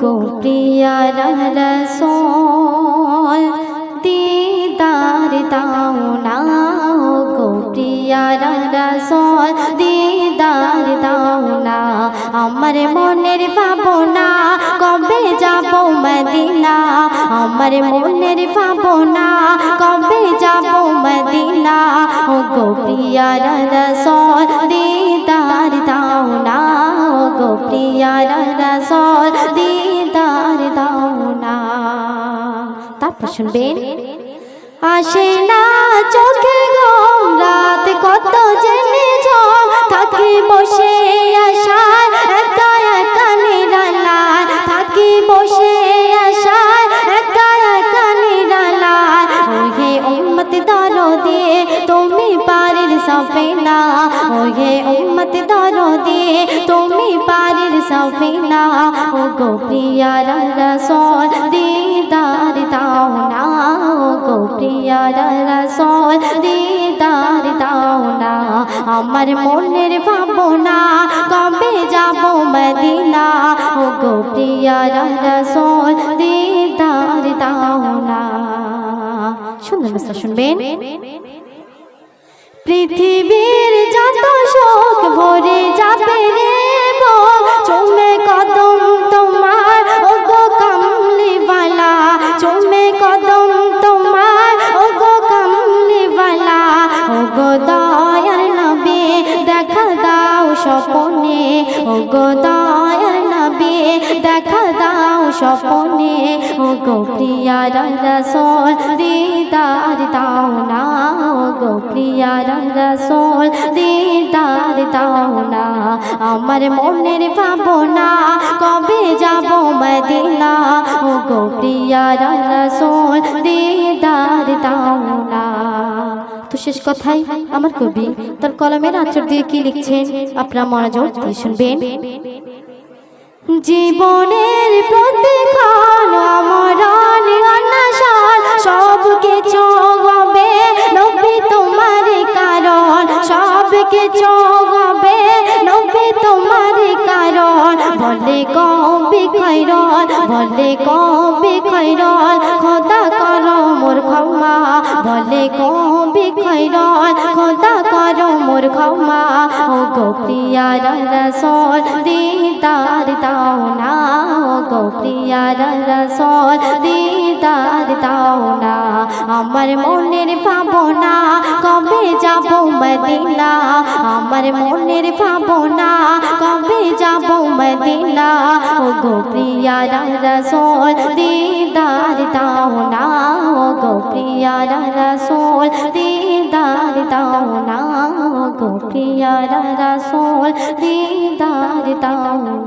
গো প্রিয়া রসোল। দিদার দাও না গো প্রিয়া রসোল। দিদার দাও না, আমার মনের ভাবনা কবে যাব মদিনা? আমার মনের ভাবনা কবে যাব মদিনা? গো প্রিয়া তারপর শুনবেন আসে না চোখে গো রাত কত জেনে ঝম সফিনা, ওহে উম্মত দারো দিয়ে তুমি পারির সফিনা ও গো প্রিয়া রসোল, দিদার দাও না ও গো প্রিয়া রসোল, দিদার দাও না, আমার মনের ভাবনা কবে যাব মদিনা ও গো প্রিয়া রসোল, দিদার দাও না। সুন্দর শুনবেন? পৃথিবীর যত শোক ভরে যাবে রে চুমে কদম তোমার ও গো কামলিওয়ালা চুমে কদম তোমার ও গো কামলিওয়ালা ও গো দয়ার নবী, দেখা দাও স্বপনে। ও গো দয়ার নবী, দেখা দাও স্বপনে। ও গো প্রিয়া রসোল, দিদার দাও না গো প্রিয়া রসোল, দিদার দাও আমার মনের ভাবনা, কবে যাব মদিনা? ও গো প্রিয়া রসোল, দিদার দাও তো শেষ কথাই আমার কবি তার কলমের আচর দিয়ে কি লিখছেন? আপনারা মনোযোগ দিয়ে শুনবেন। জীবনের প্রতিক্ষণ কিছু হবে নবী তোমার কারণ। বলে কবি খৈরন, বলে কবি খৈরন, খোদা করো মোর ক্ষমা। বলে কবি খৈরন, খোদা করো মোর ক্ষমা। ও গো প্রিয়া রসল, দিদার দাও না ও গো প্রিয়া রসল দিদার দাও না। আমার মনের ভাবনা, কবে যাব মদিনা? আমার মনের ভাবনা, কবে যাব মদিনা? ও গো প্রিয়া রসল, দিদার দাও না। ও গো প্রিয়া রসল, দিদার দাও না। ও গো প্রিয়া রসল, দিদার দাও